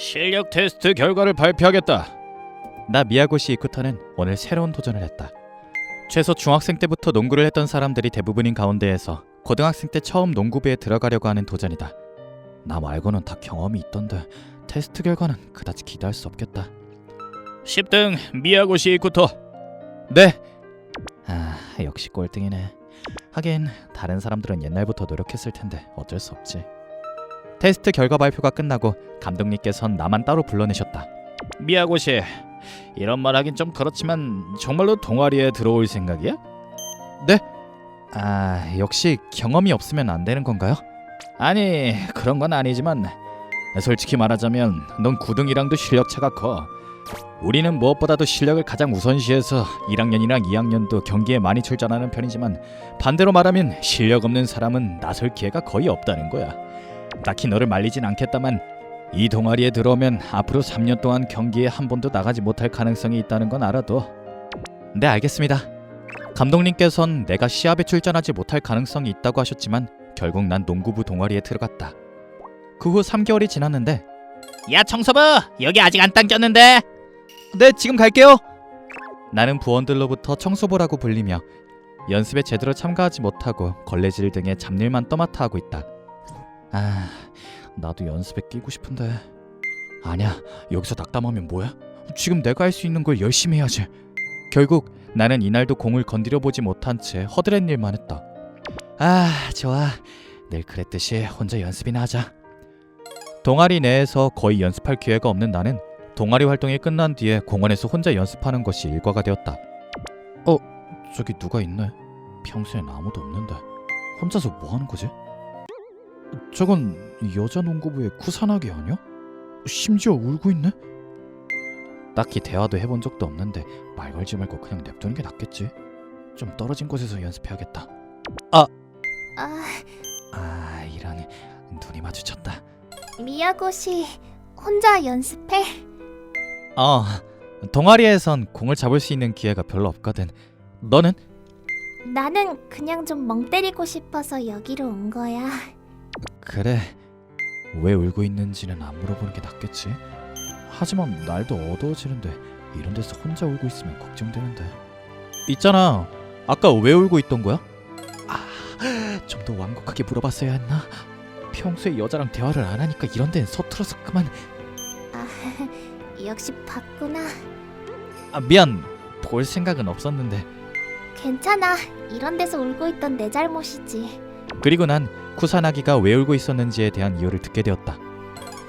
실력 테스트 결과를 발표하겠다. 나 미야고시 이쿠타는 오늘 새로운 도전을 했다. 최소 중학생 때부터 농구를 했던 사람들이 대부분인 가운데에서 고등학생 때 처음 농구부에 들어가려고 하는 도전이다. 나 말고는 다 경험이 있던데 테스트 결과는 그다지 기대할 수 없겠다. 10등 미야고시 이쿠토. 네. 아 역시 꼴등이네. 하긴 다른 사람들은 옛날부터 노력했을 텐데 어쩔 수 없지. 테스트 결과 발표가 끝나고 감독님께선 나만 따로 불러내셨다. 미야고시, 이런 말 하긴 좀 그렇지만 정말로 동아리에 들어올 생각이야? 네? 아, 역시 경험이 없으면 안 되는 건가요? 아니, 그런 건 아니지만 솔직히 말하자면 넌 9등이랑도 실력 차가 커. 우리는 무엇보다도 실력을 가장 우선시해서 1학년이랑 2학년도 경기에 많이 출전하는 편이지만 반대로 말하면 실력 없는 사람은 나설 기회가 거의 없다는 거야. 딱히 너를 말리진 않겠다만 이 동아리에 들어오면 앞으로 3년 동안 경기에 한 번도 나가지 못할 가능성이 있다는 건 알아도. 네, 알겠습니다. 감독님께선 내가 시합에 출전하지 못할 가능성이 있다고 하셨지만 결국 난 농구부 동아리에 들어갔다. 그 후 3개월이 지났는데 야 청소부 여기 아직 안 당겼는데 네 지금 갈게요 나는 부원들로부터 청소부라고 불리며 연습에 제대로 참가하지 못하고 걸레질 등의 잡일만 떠맡아 하고 있다 아 나도 연습에 끼고 싶은데 아니야 여기서 낙담하면 뭐야 지금 내가 할 수 있는 걸 열심히 해야지 결국 나는 이날도 공을 건드려 보지 못한 채 허드렛 일만 했다 아 좋아 늘 그랬듯이 혼자 연습이나 하자 동아리 내에서 거의 연습할 기회가 없는 나는 동아리 활동이 끝난 뒤에 공원에서 혼자 연습하는 것이 일과가 되었다. 어, 저기 누가 있네. 평소엔 아무도 없는데 혼자서 뭐 하는 거지? 저건 여자 농구부의 쿠사나기 아니야? 심지어 울고 있네. 딱히 대화도 해본 적도 없는데 말 걸지 말고 그냥 냅두는 게 낫겠지. 좀 떨어진 곳에서 연습해야겠다. 아, 아, 이런 눈이 마주쳤다. 미야고시 혼자 연습해? 어, 동아리에선 공을 잡을 수 있는 기회가 별로 없거든. 너는? 나는 그냥 좀 멍 때리고 싶어서 여기로 온 거야. 그래. 왜 울고 있는지는 안 물어보는 게 낫겠지. 하지만 날도 어두워지는데 이런 데서 혼자 울고 있으면 걱정되는데. 있잖아. 아까 왜 울고 있던 거야? 아, 좀 더 완곡하게 물어봤어야 했나? 평소에 여자랑 대화를 안 하니까 이런 데는 서툴어서 그만. 아, 역시 봤구나. 아, 미안. 볼 생각은 없었는데. 괜찮아. 이런 데서 울고 있던 내 잘못이지. 그리고 난 쿠사나기가 왜 울고 있었는지에 대한 이유를 듣게 되었다.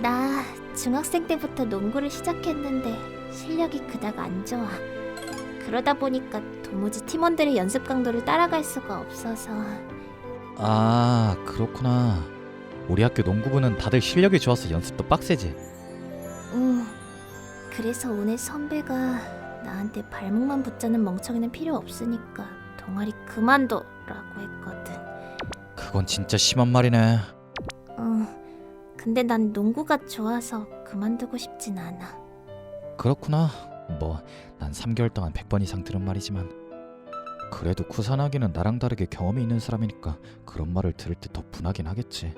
나 중학생 때부터 농구를 시작했는데 실력이 그닥 안 좋아. 그러다 보니까 도무지 팀원들의 연습 강도를 따라갈 수가 없어서 아 그렇구나 우리 학교 농구부는 다들 실력이 좋아서 연습도 빡세지 응. 그래서 오늘 선배가 나한테 발목만 붙자는 멍청이는 필요 없으니까 동아리 그만둬라고 했거든. 그건 진짜 심한 말이네 응. 근데 난 농구가 좋아서 그만두고 싶진 않아. 그렇구나 뭐 난 3개월 동안 100번 이상 들은 말이지만 그래도 쿠사나기는 나랑 다르게 경험이 있는 사람이니까 그런 말을 들을 때 더 분하긴 하겠지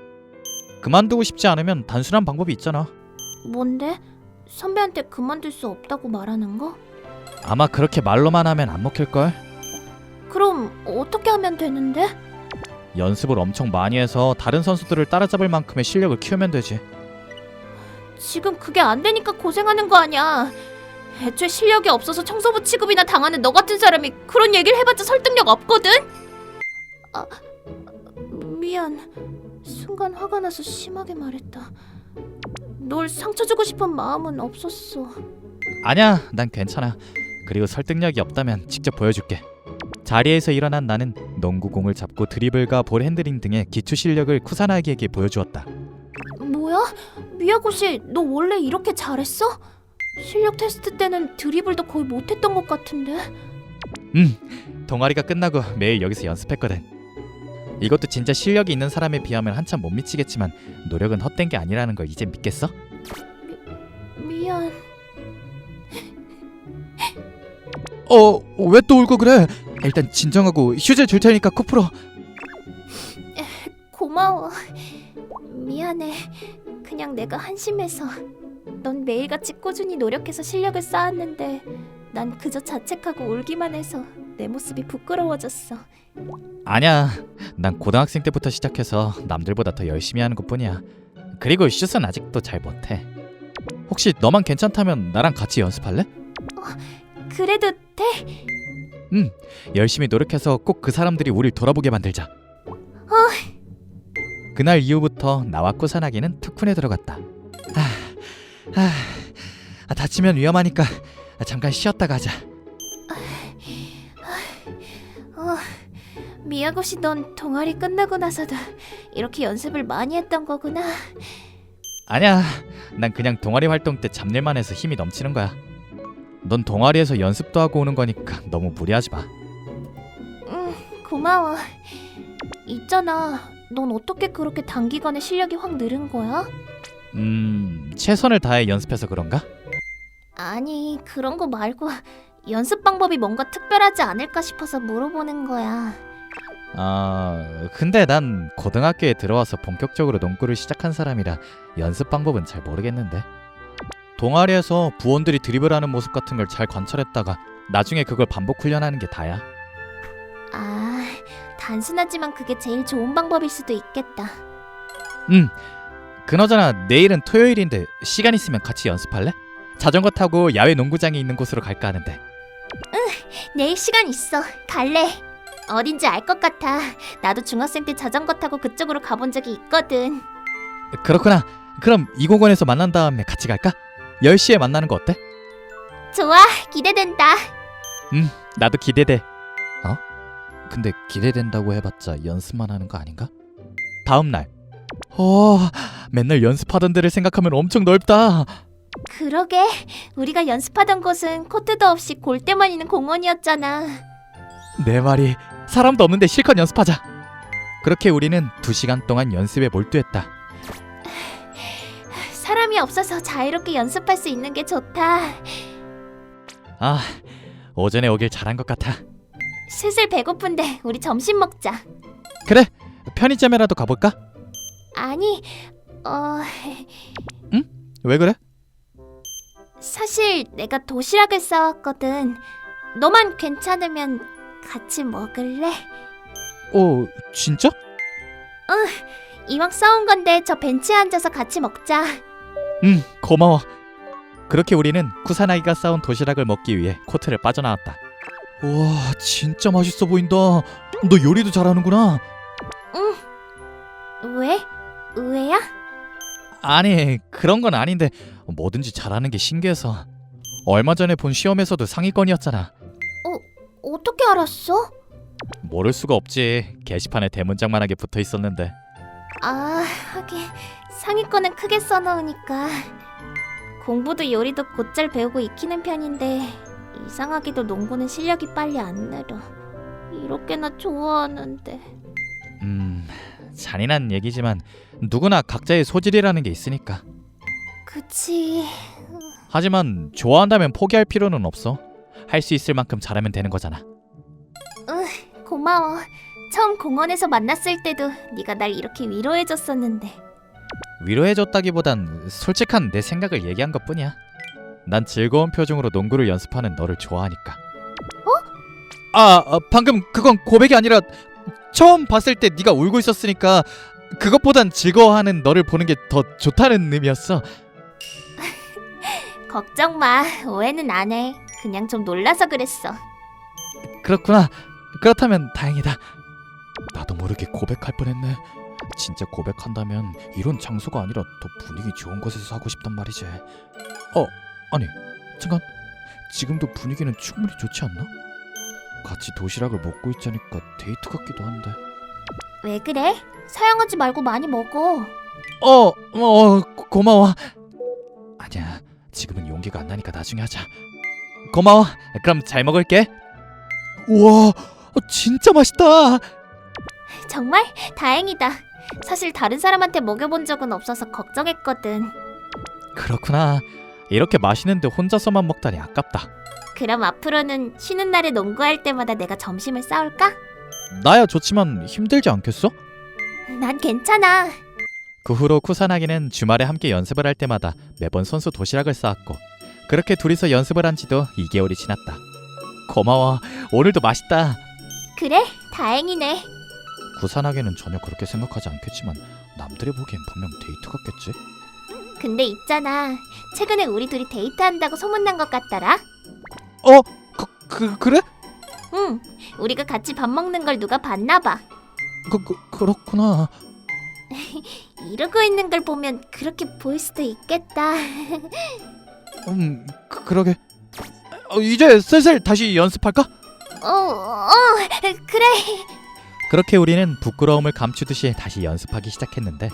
그만두고 싶지 않으면 단순한 방법이 있잖아 뭔데? 선배한테 그만둘 수 없다고 말하는 거? 아마 그렇게 말로만 하면 안 먹힐걸 그럼 어떻게 하면 되는데? 연습을 엄청 많이 해서 다른 선수들을 따라잡을 만큼의 실력을 키우면 되지 지금 그게 안 되니까 고생하는 거 아니야. 애초에 실력이 없어서 청소부 취급이나 당하는 너 같은 사람이 그런 얘기를 해봤자 설득력 없거든. 아, 미안. 순간 화가 나서 심하게 말했다. 널 상처 주고 싶은 마음은 없었어. 아니야, 난 괜찮아. 그리고 설득력이 없다면 직접 보여줄게. 자리에서 일어난 나는 농구공을 잡고 드리블과 볼 핸들링 등의 기초 실력을 쿠사나기에게 보여주었다. 뭐야? 미야고시, 너 원래 이렇게 잘했어? 실력 테스트 때는 드리블도 거의 못했던 것 같은데. 음, 동아리가 끝나고 매일 여기서 연습했거든. 이것도 진짜 실력이 있는 사람에 비하면 한참 못 미치겠지만 노력은 헛된 게 아니라는 걸 이제 믿겠어? 미안. 어, 왜 또 울고 그래? 일단 진정하고 휴지 줄 테니까 코 풀어. 고마워. 미안해. 그냥 내가 한심해서. 넌 매일같이 꾸준히 노력해서 실력을 쌓았는데 난 그저 자책하고 울기만 해서 내 모습이 부끄러워졌어. 아니야. 난 고등학생 때부터 시작해서 남들보다 더 열심히 하는 것뿐이야. 그리고 슛은 아직도 잘 못해. 혹시 너만 괜찮다면 나랑 같이 연습할래? 그래도 돼? 열심히 노력해서 꼭 그 사람들이 우릴 돌아보게 만들자. 그날 이후부터 나와 꾸사나기는 특훈에 들어갔다. 아, 아, 아, 다치면 위험하니까 잠깐 쉬었다 가자. 어, 미야고시 넌 동아리 끝나고 나서도 이렇게 연습을 많이 했던 거구나. 아니야, 난 그냥 동아리 활동 때 잡일만 해서 힘이 넘치는 거야. 넌 동아리에서 연습도 하고 오는 거니까 너무 무리하지 마. 응, 고마워. 있잖아, 넌 어떻게 그렇게 단기간에 실력이 확 늘은 거야? 음, 최선을 다해 연습해서 그런가? 아니, 그런 거 말고 연습 방법이 뭔가 특별하지 않을까 싶어서 물어보는 거야. 아, 근데 난 고등학교에 들어와서 본격적으로 농구를 시작한 사람이라 연습 방법은 잘 모르겠는데. 동아리에서 부원들이 드리블하는 모습 같은 걸 잘 관찰했다가 나중에 그걸 반복 훈련하는 게 다야. 아, 단순하지만 그게 제일 좋은 방법일 수도 있겠다. 음. 그나저나 내일은 토요일인데 시간 있으면 같이 연습할래? 자전거 타고 야외 농구장이 있는 곳으로 갈까 하는데. 내일 시간 있어. 갈래. 어딘지 알 것 같아. 나도 중학생 때 자전거 타고 그쪽으로 가본 적이 있거든. 그렇구나. 그럼 이 공원에서 만난 다음에 같이 갈까? 10시에 만나는 거 어때? 좋아, 기대된다. 나도 기대돼. 어? 근데 기대된다고 해봤자 연습만 하는 거 아닌가? 다음 날. 어, 맨날 연습하던 데를 생각하면 엄청 넓다. 그러게, 우리가 연습하던 곳은 코트도 없이 골대만 있는 공원이었잖아. 내 말이 사람도 없는데 실컷 연습하자. 그렇게 우리는 두 시간 동안 연습에 몰두했다. 사람이 없어서 자유롭게 연습할 수 있는 게 좋다. 아, 오전에 오길 잘한 것 같아. 슬슬 배고픈데 우리 점심 먹자. 그래, 편의점에라도 가볼까? 아니, 어, 왜 그래? 사실 내가 도시락을 싸왔거든. 너만 괜찮으면 같이 먹을래? 오, 진짜? 이왕 싸운 건데 저 벤치에 앉아서 같이 먹자. 응, 고마워. 그렇게 우리는 쿠사나기가 싸온 도시락을 먹기 위해 코트를 빠져나왔다. 우와, 진짜 맛있어 보인다. 너 요리도 잘하는구나. 왜? 의외야? 아니, 그런 건 아닌데 뭐든지 잘하는 게 신기해서. 얼마 전에 본 시험에서도 상위권이었잖아. 어떻게 알았어? 모를 수가 없지. 게시판에 대문짝만하게 붙어 있었는데. 아, 하긴 상위권은 크게 써놓으니까 공부도 요리도 곧잘 배우고 익히는 편인데 이상하게도 농구는 실력이 빨리 안 늘어. 이렇게나 좋아하는데. 음, 잔인한 얘기지만 누구나 각자의 소질이라는 게 있으니까. 그치. 하지만 좋아한다면 포기할 필요는 없어. 할 수 있을 만큼 잘하면 되는 거잖아. 고마워. 처음 공원에서 만났을 때도 네가 날 이렇게 위로해줬었는데. 위로해줬다기보단 솔직한 내 생각을 얘기한 것뿐이야. 난 즐거운 표정으로 농구를 연습하는 너를 좋아하니까. 어? 아, 아, 방금 그건 고백이 아니라 처음 봤을 때 네가 울고 있었으니까 그것보단 즐거워하는 너를 보는 게 더 좋다는 의미였어. 걱정 마. 오해는 안 해. 그냥 좀 놀라서 그랬어. 그렇구나. 그렇다면 다행이다. 모르게 고백할 뻔했네. 진짜 고백한다면 이런 장소가 아니라 더 분위기 좋은 곳에서 하고 싶단 말이지. 어, 아니, 잠깐. 지금도 분위기는 충분히 좋지 않나? 같이 도시락을 먹고 있자니까 데이트 같기도 한데. 왜 그래? 사양하지 말고 많이 먹어. 어, 어, 고- 고마워. 아니야, 지금은 용기가 안 나니까 나중에 하자. 고마워. 그럼 잘 먹을게. 우와, 어, 진짜 맛있다. 정말 다행이다. 사실 다른 사람한테 먹여본 적은 없어서 걱정했거든. 그렇구나. 이렇게 맛있는데 혼자서만 먹다니 아깝다. 그럼 앞으로는 쉬는 날에 농구할 때마다 내가 점심을 싸올까? 나야 좋지만 힘들지 않겠어? 난 괜찮아. 그 후로 쿠사나기는 주말에 함께 연습을 할 때마다 매번 선수 도시락을 싸왔고 그렇게 둘이서 연습을 한 지도 2개월이 지났다. 고마워. 오늘도 맛있다. 그래, 다행이네. 구산하게는 전혀 그렇게 생각하지 않겠지만 남들이 보기엔 분명 데이트 같겠지. 근데 있잖아. 최근에 우리 둘이 데이트한다고 소문난 것 같더라. 어? 그, 그 그래? 응, 우리가 같이 밥 먹는 걸 누가 봤나 봐. 그, 그 그렇구나. 이러고 있는 걸 보면 그렇게 보일 수도 있겠다. 음, 그, 그러게. 어, 이제 슬슬 다시 연습할까? 어, 어, 그래. 그렇게 우리는 부끄러움을 감추듯이 다시 연습하기 시작했는데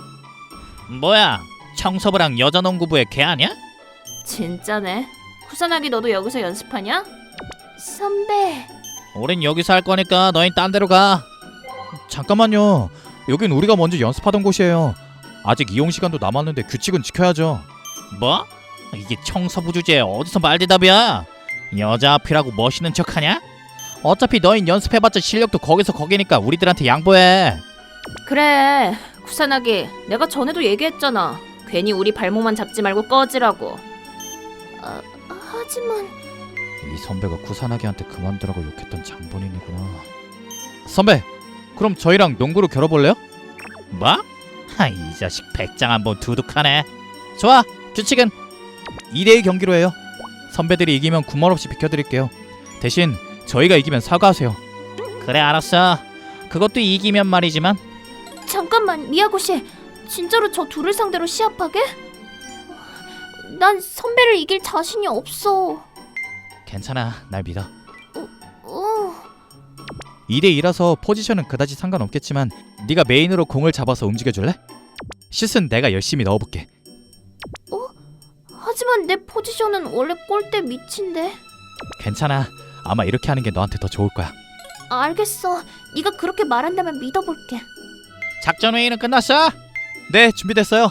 뭐야? 청소부랑 여자 농구부의 걔 아니야? 진짜네. 쿠사나기 너도 여기서 연습하냐? 선배. 우린 여기서 할 거니까 너희 딴 데로 가. 잠깐만요. 여긴 우리가 먼저 연습하던 곳이에요. 아직 이용 시간도 남았는데 규칙은 지켜야죠. 뭐? 이게 청소부 주제에 어디서 말대답이야? 여자 앞이라고 멋있는 척하냐? 어차피 너희 연습해봤자 실력도 거기서 거기니까 우리들한테 양보해. 그래. 쿠사나기, 내가 전에도 얘기했잖아. 괜히 우리 발목만 잡지 말고 꺼지라고. 아, 하지만 이 선배가 구산하기한테 그만두라고 욕했던 장본인이구나. 선배, 그럼 저희랑 농구로 겨뤄볼래요? 뭐? 하, 이 자식 백장 한번 두둑하네. 좋아, 규칙은 2대2 경기로 해요. 선배들이 이기면 군말 없이 비켜드릴게요. 대신 저희가 이기면 사과하세요. 그래 알았어. 그것도 이기면 말이지만 잠깐만, 미야고 씨. 진짜로 저 둘을 상대로 시합하게? 난 선배를 이길 자신이 없어. 괜찮아, 날 믿어. 어. 2대 2라서 포지션은 그다지 상관없겠지만 네가 메인으로 공을 잡아서 움직여 줄래? 슛은 내가 열심히 넣어 볼게. 하지만 내 포지션은 원래 골대 밑인데. 괜찮아. 아마 이렇게 하는 게 너한테 더 좋을 거야. 알겠어. 네가 그렇게 말한다면 믿어볼게. 작전 회의는 끝났어? 네, 준비됐어요.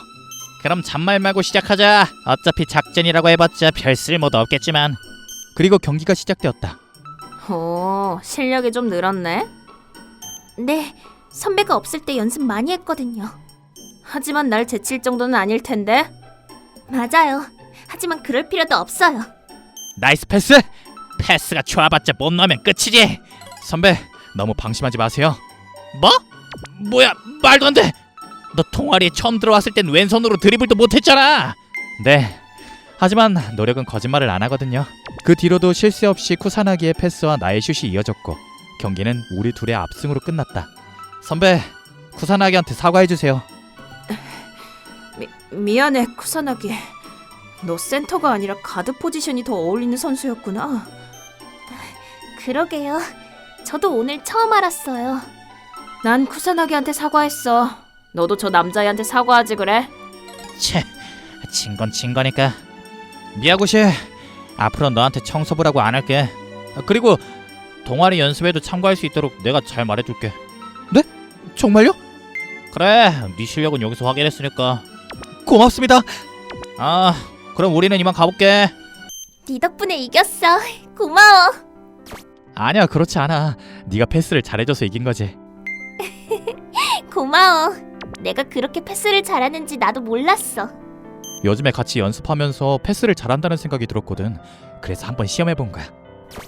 그럼 잔말 말고 시작하자. 어차피 작전이라고 해봤자 별 쓸모도 없겠지만. 그리고 경기가 시작되었다. 오, 실력이 좀 늘었네. 네, 선배가 없을 때 연습 많이 했거든요. 하지만 날 제칠 정도는 아닐 텐데. 맞아요. 하지만 그럴 필요도 없어요. 나이스 패스. 패스가 좋아봤자 못 넣으면 끝이지. 선배, 너무 방심하지 마세요. 뭐? 뭐야 말도 안 돼. 너 동아리에 처음 들어왔을 땐 왼손으로 드리블도 못했잖아. 네. 하지만 노력은 거짓말을 안 하거든요. 그 뒤로도 실수 없이 쿠사나기의 패스와 나의 슛이 이어졌고 경기는 우리 둘의 압승으로 끝났다. 선배, 쿠사나기한테 사과해 주세요. 미, 미안해, 쿠사나기. 너 센터가 아니라 가드 포지션이 더 어울리는 선수였구나. 그러게요. 저도 오늘 처음 알았어요. 난 쿠사나기한테 사과했어. 너도 저 남자애한테 사과하지 그래? 채, 진 건 진 거니까. 미야고 씨, 앞으로 너한테 청소부라고 안 할게. 아, 그리고 동아리 연습에도 참가할 수 있도록 내가 잘 말해줄게. 정말요? 그래, 네 실력은 여기서 확인했으니까. 고맙습니다. 아, 그럼 우리는 이만 가볼게. 네 덕분에 이겼어. 고마워. 아니야, 그렇지 않아. 네가 패스를 잘해줘서 이긴 거지. 고마워. 내가 그렇게 패스를 잘하는지 나도 몰랐어. 요즘에 같이 연습하면서 패스를 잘한다는 생각이 들었거든. 그래서 한번 시험해 본 거야.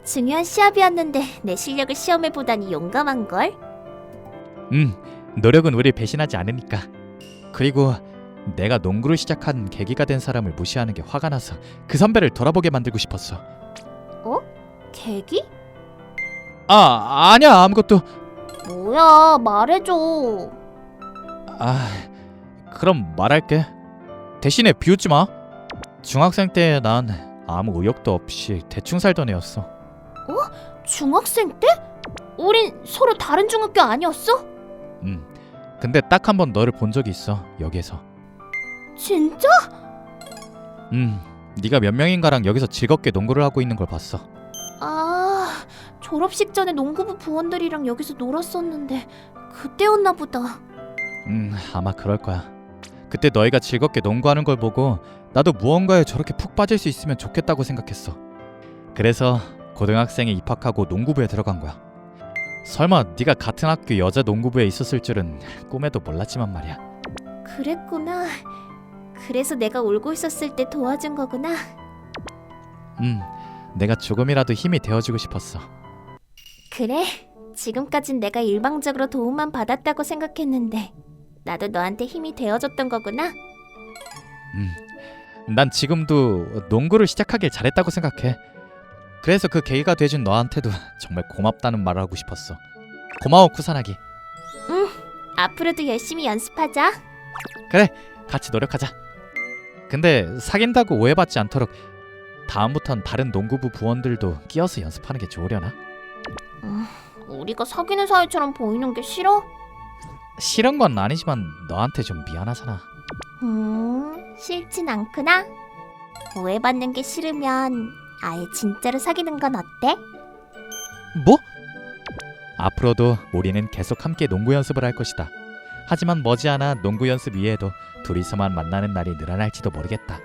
중요한 시합이었는데 내 실력을 시험해 보다니 용감한 걸. 음, 노력은 우리 배신하지 않으니까. 그리고 내가 농구를 시작한 계기가 된 사람을 무시하는 게 화가 나서 그 선배를 돌아보게 만들고 싶었어. 계기? 아, 아니야 아무것도. 뭐야 말해줘. 아, 그럼 말할게. 대신에 비웃지 마. 중학생 때 난 아무 의욕도 없이 대충 살던 애였어. 중학생 때? 우린 서로 다른 중학교 아니었어? 음. 근데 딱 한 번 너를 본 적이 있어 여기에서. 진짜? 음. 네가 몇 명인가랑 여기서 즐겁게 농구를 하고 있는 걸 봤어. 아 졸업식 전에 농구부 부원들이랑 여기서 놀았었는데 그때였나 보다. 음, 아마 그럴 거야. 그때 너희가 즐겁게 농구하는 걸 보고 나도 무언가에 저렇게 푹 빠질 수 있으면 좋겠다고 생각했어. 그래서 고등학생에 입학하고 농구부에 들어간 거야. 설마 네가 같은 학교 여자 농구부에 있었을 줄은 꿈에도 몰랐지만 말이야. 그랬구나. 그래서 내가 울고 있었을 때 도와준 거구나. 음, 내가 조금이라도 힘이 되어주고 싶었어. 그래. 지금까진 내가 일방적으로 도움만 받았다고 생각했는데 나도 너한테 힘이 되어줬던 거구나. 난 지금도 농구를 시작하길 잘했다고 생각해. 그래서 그 계기가 돼준 너한테도 정말 고맙다는 말을 하고 싶었어. 고마워 쿠사나기. 앞으로도 열심히 연습하자. 같이 노력하자. 근데 사귄다고 오해받지 않도록 다음부턴 다른 농구부 부원들도 끼어서 연습하는 게 좋으려나? 우리가 사귀는 사이처럼 보이는 게 싫어? 싫은 건 아니지만 너한테 좀 미안하잖아. 음, 싫진 않구나. 오해받는 게 싫으면 아예 진짜로 사귀는 건 어때? 뭐? 앞으로도 우리는 계속 함께 농구 연습을 할 것이다. 하지만 머지않아 농구 연습 이외에도 둘이서만 만나는 날이 늘어날지도 모르겠다.